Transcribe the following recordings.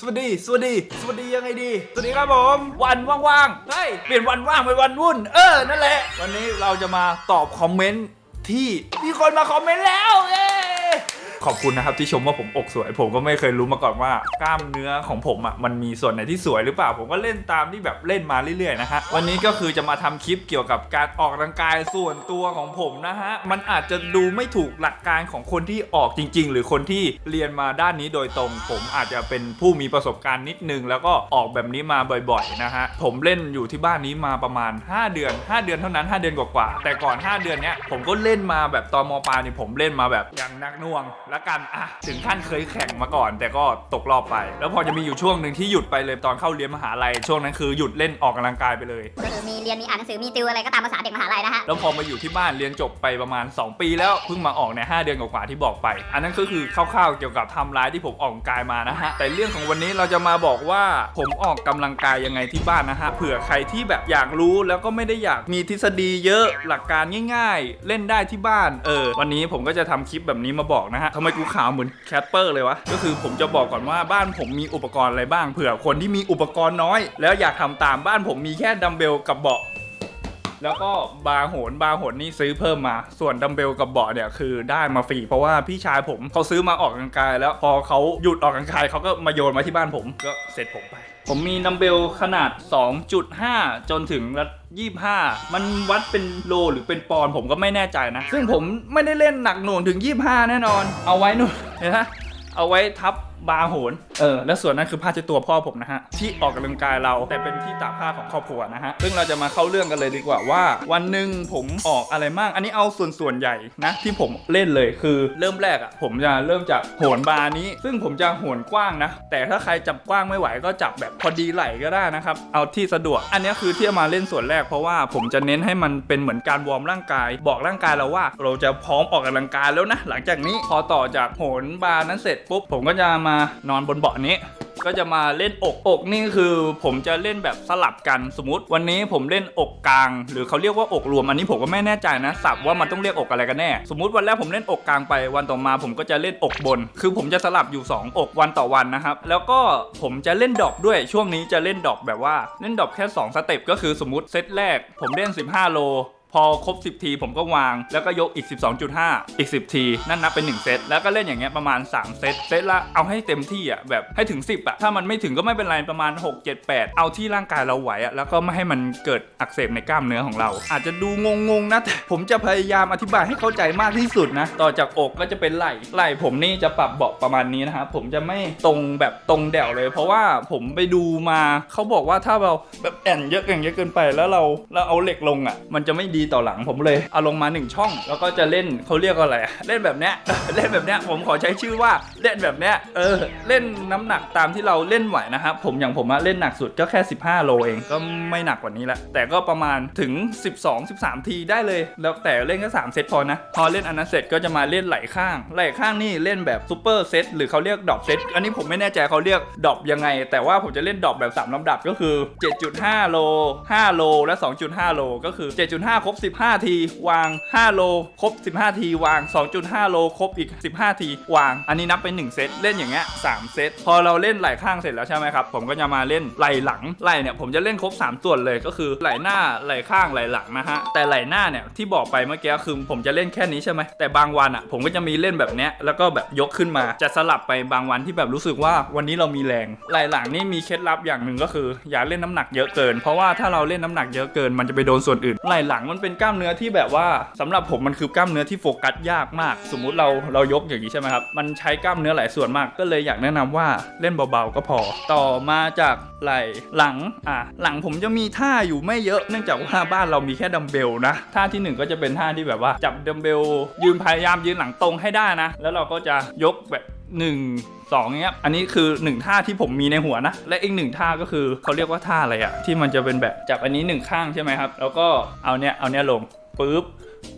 สวัสดี สวัสดี สวัสดียังไงดี สวัสดีครับผม วันว่างๆเฮ้ยเปลี่ยนวันว่างเป็นวันวุ่น เออ นั่นแหละ วันนี้เราจะมาตอบคอมเมนต์ที่มีคนมาคอมเมนต์แล้วเย้ ขอบคุณนะครับที่ชมว่าผมอกสวย ผมก็ไม่เคยรู้มาก่อนว่ากล้ามเนื้อของผมอะมันมีส่วนไหนที่สวยหรือเปล่า ผมก็เล่นตามที่แบบเล่นมาเรื่อยๆนะฮะวันนี้ก็คือจะมาทำคลิปเกี่ยวกับการออกกำลังกายส่วนตัวของผมนะฮะมันอาจจะดูไม่ถูกหลักการของคนที่ออกจริง ๆ หรือคนที่เรียนมาด้านนี้โดยตรง ผมอาจจะเป็นผู้มีประสบการณ์นิดนึง แล้วก็ออกแบบนี้มาบ่อยๆนะฮะผมเล่นอยู่ที่บ้านนี้มาประมาณ 5 เดือน 5 เดือนเท่านั้น 5 เดือนกว่าๆแต่ก่อน 5 เดือนเนี้ยผมก็เล่นมาแบบตอนมปลายเนี่ยผมเล่นมาแบบอย่างนักน่วงละกันอะถึงขั้นเคยแข่งมาก่อน แต่ก็ตกรอบไป แล้วพอจะมีอยู่ช่วงหนึ่งที่หยุดไปเลยตอนเข้าเรียนมหาลัยช่วงนั้นคือหยุดเล่นออกกำลังกายไปเลยก็คือมีเรียนมีอ่านหนังสือมีติวอะไรก็ตามภาษาเด็กมหาลัยนะฮะแล้วพอมาอยู่ที่บ้านเรียนจบไปประมาณ 2 ปีแล้วเพิ่งมาออกใน5เดือนกว่าๆที่บอกไป อันนั้นก็คือคร่าวๆเกี่ยวกับไทำร้ายที่ผมออกกำลังกายมานะฮะแต่เรื่องของวันนี้เราจะมาบอกว่าผมออกกำลังกายยังไงที่บ้านนะฮะเผื่อใครที่แบบอยากรู้แล้วก็ไม่ได้อยากมีทฤษฎีเยอะหลักการง่าย ๆ เล่นได้ที่บ้านเออวันนี้ผมก็จะทำคลิปแบบนี้มาบอกนะฮะทำไมกูขาวเหมือนแคทเปอร์เลยวะ ก็คือผมจะบอกก่อนว่าบ้านผมมีอุปกรณ์อะไรบ้างเผื่อคนที่มีอุปกรณ์น้อย แล้วอยากทำตามบ้านผมมีแค่ดัมเบลกับเบาะ แล้วก็บาร์โหนบาร์โหนนี่ซื้อเพิ่มมา ส่วนดัมเบลกับเบาะเนี่ยคือได้มาฟรีเพราะว่าพี่ชายผมเขาซื้อมาออกกำลังกาย แล้วพอเขาหยุดออกกำลังกายเขาก็มาโยนมาที่บ้านผมก็เสร็จผมไป ผมมีดัมเบลขนาด 2.5 จนถึงระ25มันวัดเป็นโลหรือเป็นปอนผมก็ไม่แน่ใจนะ ซึ่งผมไม่ได้เล่นหนักหน่วงถึง 25 แน่นอน เอาไว้นู่นเห็นไหมเอาไว้ทับ บาร์โหนเออและส่วนนั้นคือผ้าเช็ดตัวพ่อผมนะฮะที่ออกกำลังกายเราแต่เป็นที่ตากผ้าของครอบครัวนะฮะซึ่งเราจะมาเข้าเรื่องกันเลยดีกว่าว่า วันหนึ่งผมออกอะไรบ้างอันนี้เอาส่วนส่วนใหญ่นะที่ผมเล่นเลยคือเริ่มแรกอะ่ะผมจะเริ่มจากโหนบาร์นี้ ซึ่งผมจะโหนกว้างนะ แต่ถ้าใครจับกว้างไม่ไหวก็จับแบบพอดีไหลก็ได้นะครับเอาที่สะดวก อันนี้คือที่เอามาเล่นส่วนแรกเพราะว่าผมจะเน้นให้มันเป็นเหมือนการวอร์มร่างกาย บอกร่างกายเราว่า เราจะพร้อมออกกำลังกายแล้วนะหลังจากนี้พอต่อจากโหนบาร์นั้นเสร็จปุ๊บผมก็จะมานอนบนเบาะนี้ ก็จะมาเล่นอกอกนี่คือ ผมจะเล่นแบบสลับกันสมมติ วันนี้ผมเล่นอกกลาง หรือเขาเรียกว่าอกรวมอันนี้ผมก็ไม่แน่ใจนะสับว่ามันต้องเรียกอกอะไรกันแน่ สมมติวันแรกผมเล่นอกกลางไป วันต่อมาผมก็จะเล่นอกบน คือผมจะสลับอยู่ 2 อกวันต่อวันนะครับแล้วก็ผมจะเล่นดอปด้วยช่วงนี้จะเล่นดอปแบบว่าเล่นดอปแค่ 2 สเต็ปก็คือสมมติเซตแรก ผมเล่น 15 โล อครบ 10 ทีผมก็วาง แล้วก็ยกอีก 12.5 อีก 10 ที นั่นนับเป็น1เซตแล้วก็เล่นอย่างเงี้ยประมาณ 3 เซตเซตละเอาให้เต็มที่อะแบบให้ถึง 10อะถ้ามันไม่ถึงก็ไม่เป็นไรประมาณ 6 7 8 เอาที่ร่างกายเราไหวอะแล้วก็ไม่ให้มันเกิดอักเสบในกล้ามเนื้อของเรา อาจจะดูงงๆนะแต่ผมจะพยายามอธิบายให้เข้าใจมากที่สุดนะต่อจากอกก็จะเป็นไหล่ไหล่ผมนี่จะปรับเบาะประมาณนี้นะครับผมจะไม่ตรงแบบตรงแดวเลย เพราะว่าผมไปดูมาเขาบอกว่าถ้าเราแบบแอนเยอะอย่างเยอะเกินไปแล้วเราเราเอาเหล็กลงอะ มันจะไม่ดีต่อหลังผมเลยเอาลงมาหนึ่งช่อง แล้วก็จะเล่นเขาเรียกว่าอะไรเล่นแบบเนี้ยเล่นแบบเนี้ยผมขอใช้ชื่อว่าเล่นแบบเนี้ยเออเล่นน้ำหนักตามที่เราเล่นไหวนะครับผมอย่างผมอะเล่นหนักสุดก็แค่ 15 โลเองก็ไม่หนักกว่านี้แหละแต่ก็ประมาณถึง 12 13 ทีได้เลย แล้วแต่เล่นแค่3เซตพอนะพอเล่นอันนั้นเสร็จก็จะมาเล่นไหล่ข้างไหล่ข้างนี่เล่นแบบซูเปอร์เซตหรือเขาเรียกดอปเซตอันนี้ผมไม่แน่ใจเขาเรียกดอปยังไง แต่ว่าผมจะเล่นดอปแบบสามลำดับก็คือ 7.5 โล 5 โลและ 2.5 โลก็คือ 7.5ครบ 15 ที วาง 5 โล ครบ 15 ที วาง 2.5 โล ครบอีก 15 ที วาง อันนี้นับเป็น 1 เซต เล่นอย่างเงี้ย3เซต พอเราเล่นไหล่ข้างเสร็จแล้วใช่ไหมครับ ผมก็จะมาเล่นไหล่หลัง ไหล่เนี่ยผมจะเล่นครบ 3 ส่วนเลย ก็คือไหล่หน้า ไหล่ข้าง ไหล่หลังนะฮะ แต่ไหล่หน้าเนี่ยที่บอกไปเมื่อกี้คือผมจะเล่นแค่นี้ใช่ไหมแต่บางวันอะผมก็จะมีเล่นแบบเนี้ย แล้วก็แบบยกขึ้นมา จะสลับไปบางวันที่แบบรู้สึกว่าวันนี้เรามีแรง ไหล่หลังนี่มีเคล็ดลับอย่างหนึ่งก็คือ อย่าเล่นน้ำหนักเยอะเกิน เพราะว่าถ้าเราเล่นน้ำหนักเยอะเกิน มันจะไปโดนส่วนอื่น ไหล่หลังมันเป็นกล้ามเนื้อที่แบบว่าสำหรับผมมันคือกล้ามเนื้อที่โฟกัสยากมาก สมมุติเราเรายกอย่างนี้ใช่ไหมครับ มันใช้กล้ามเนื้อหลายส่วนมาก ก็เลยอยากแนะนำว่าเล่นเบาๆก็พอ ต่อมาจากไหล่หลังอะหลังผมจะมีท่าอยู่ไม่เยอะเนื่องจากว่าบ้านเรามีแค่ดัมเบลนะท่าที่หนึ่งก็จะเป็นท่าที่แบบว่าจับดัมเบลยืนพยายามยืนหลังตรงให้ได้นะ แล้วเราก็จะยกแบบ หนึ่งสองเงี้ย อันนี้คือหนึ่งท่าที่ผมมีในหัวนะ และอีกหนึ่งท่าก็คือเขาเรียกว่าท่าอะไรอะที่มันจะเป็นแบบจับอันนี้หนึ่งข้างใช่ไหมครับ แล้วก็เอาเนี้ยเอาเนี้ยลงปุ๊บ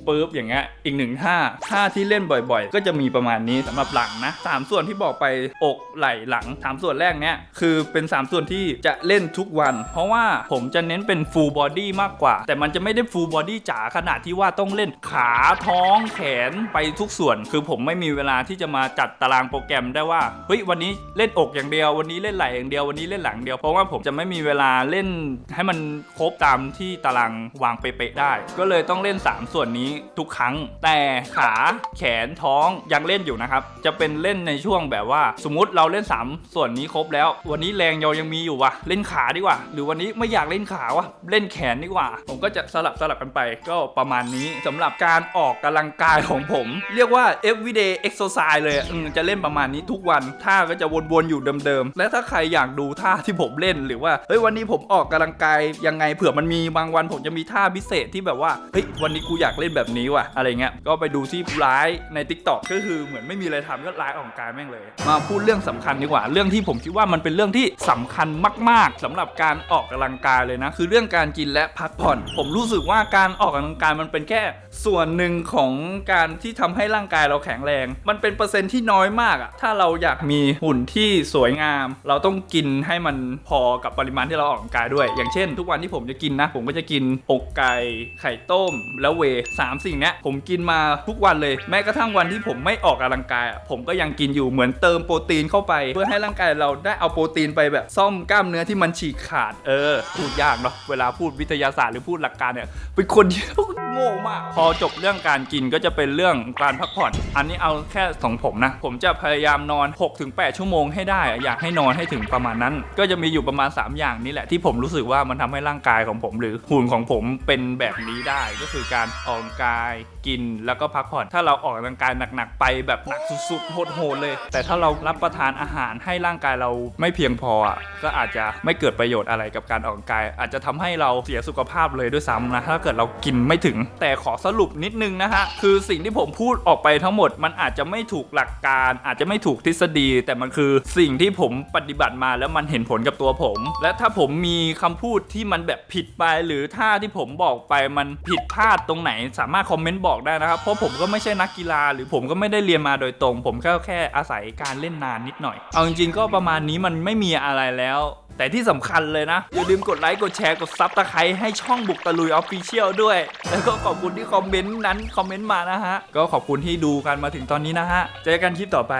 ปุ๊บอย่างเงี้ยอีกหนึ่งท่าท่าที่เล่นบ่อยๆ ก็จะมีประมาณนี้สำหรับหลังนะสามส่วนที่บอกไปอกไหล่หลังสามส่วนแรกเนี้ยคือเป็นสามส่วนที่จะเล่นทุกวัน เพราะว่าผมจะเน้นเป็น full body มากกว่า แต่มันจะไม่ได้ full body จ๋าขนาดที่ว่าต้องเล่นขาท้องแขนไปทุกส่วน คือผมไม่มีเวลาที่จะมาจัดตารางโปรแกรมได้ว่าเฮ้ยวันนี้เล่นอกอย่างเดียว วันนี้เล่นไหล่อย่างเดียววันนี้เล่นหลังอย่างเดียวเพราะว่าผมจะไม่มีเวลาเล่นให้มันครบตามที่ตารางวางเป๊ะๆได้ ก็เลยต้องเล่น 3 ส่วนนี้ทุกครั้ง แต่ขาแขนท้องยังเล่นอยู่นะครับ จะเป็นเล่นในช่วงแบบว่า สมมติเราเล่น 3 ส่วนนี้ครบแล้ว วันนี้แรงเรายังมีอยู่วะเล่นขาดีกว่า หรือวันนี้ไม่อยากเล่นขาวะเล่นแขนดีกว่า ผมก็จะสลับสลับกันไป ก็ประมาณนี้สำหรับการออกกำลังกายของผม เรียกว่า everyday exercise เลยจะเล่นประมาณนี้ทุกวันท่าก็จะวนๆอยู่เดิมๆและถ้าใครอยากดูท่าที่ผมเล่นหรือว่าเฮ้ยวันนี้ผมออกกำลังกายยังไงเผื่อมันมีบางวันผมจะมีท่าพิเศษที่แบบว่าเฮ้ยวันนี้กูอยากเล่นแบบนี้ว่ะอะไรเงี้ยก็ไปดูที่ไลฟ์ใน Tik t o อกก็คือเหมือนไม่มีอะไรทำก็ไลฟ์ออกกำลังกายแม่งเลย มาพูดเรื่องสำคัญดีกว่า เรื่องที่ผมคิดว่ามันเป็นเรื่องที่สำคัญมาก ๆสำหรับการออกกำลังกายเลยนะ คือเรื่องการกินและพักผ่อน ผมรู้สึกว่าการออกกำลังกายมันเป็นแค่ส่วนหนึ่งของการที่ทำให้ร่างกายเราแข็งแรง มันเป็นเปอร์เซ็นต์ที่น้อยมากอะถ้าเราอยากมีหุ่นที่สวยงาม เราต้องกินให้มันพอกับปริมาณที่เราออกกำลังกายด้วย อย่างเช่น ทุกวันที่ผมจะกินนะ ผมก็จะกินอกไก่ไข่ต้ม แล้วเวสามสิ่งเนี้ยผมกินมาทุกวันเลย แม้กระทั่งวันที่ผมไม่ออกกำลังกายอะผมก็ยังกินอยู่เหมือนเติมโปรตีนเข้าไป เพื่อให้ร่างกายเราได้เอาโปรตีนไปแบบซ่อมกล้ามเนื้อที่มันฉีกขาดเออพูดยากเนาะเวลาพูดวิทยาศาสตร์หรือพูดหลักการเนี่ยเป็นคนที่โง่มาก พอจบเรื่องการกินก็จะเป็นเรื่องการพักผ่อน อันนี้เอาแค่ของผมนะ ผมจะพยายามนอน 6-8 ชั่วโมงให้ได้ อยากให้นอนให้ถึงประมาณนั้น ก็จะมีอยู่ประมาณ 3 อย่างนี้แหละที่ผมรู้สึกว่ามันทำให้ร่างกายของผม หรือหุ่นของผมเป็นแบบนี้ได้ก็คือการออกกำลังกายกินแล้วก็พักผ่อน ถ้าเราออกกำลังกายหนักๆไปแบบหนักสุดๆโหดๆเลย แต่ถ้าเรารับประทานอาหารให้ร่างกายเราไม่เพียงพออะก็อาจจะไม่เกิดประโยชน์อะไรกับการออกกำลังกาย อาจจะทำให้เราเสียสุขภาพเลยด้วยซ้ำนะถ้าเกิดเรากินไม่ถึง แต่ขอสรุปนิดนึงนะฮะคือสิ่งที่ผมพูดออกไปทั้งหมด มันอาจจะไม่ถูกหลักการ อาจจะไม่ถูกทฤษฎี แต่มันคือสิ่งที่ผมปฏิบัติมาแล้วมันเห็นผลกับตัวผม และถ้าผมมีคำพูดที่มันแบบผิดไปหรือท่าที่ผมบอกไปมันผิดพลาดตรงไหนสามารถคอมเมนต์บอกได้นะครับเพราะผมก็ไม่ใช่นักกีฬา หรือผมก็ไม่ได้เรียนมาโดยตรง ผมแค่แค่อาศัยการเล่นนานนิดหน่อย เอาจริงๆก็ประมาณนี้มันไม่มีอะไรแล้ว แต่ที่สำคัญเลยนะ อย่าลืมกดไลค์กดแชร์กดซับตะไคร้ให้ช่องบุกตะลุยออฟฟิเชียลด้วย แล้วก็ขอบคุณที่คอมเมนต์นั้นคอมเมนต์มานะฮะก็ขอบคุณที่ดูกันมาถึงตอนนี้นะฮะเจอกันคลิปต่อไป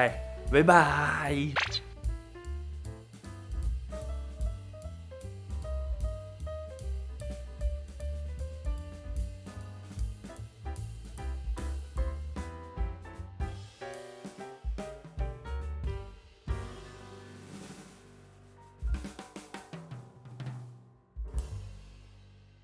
บ๊ายบาย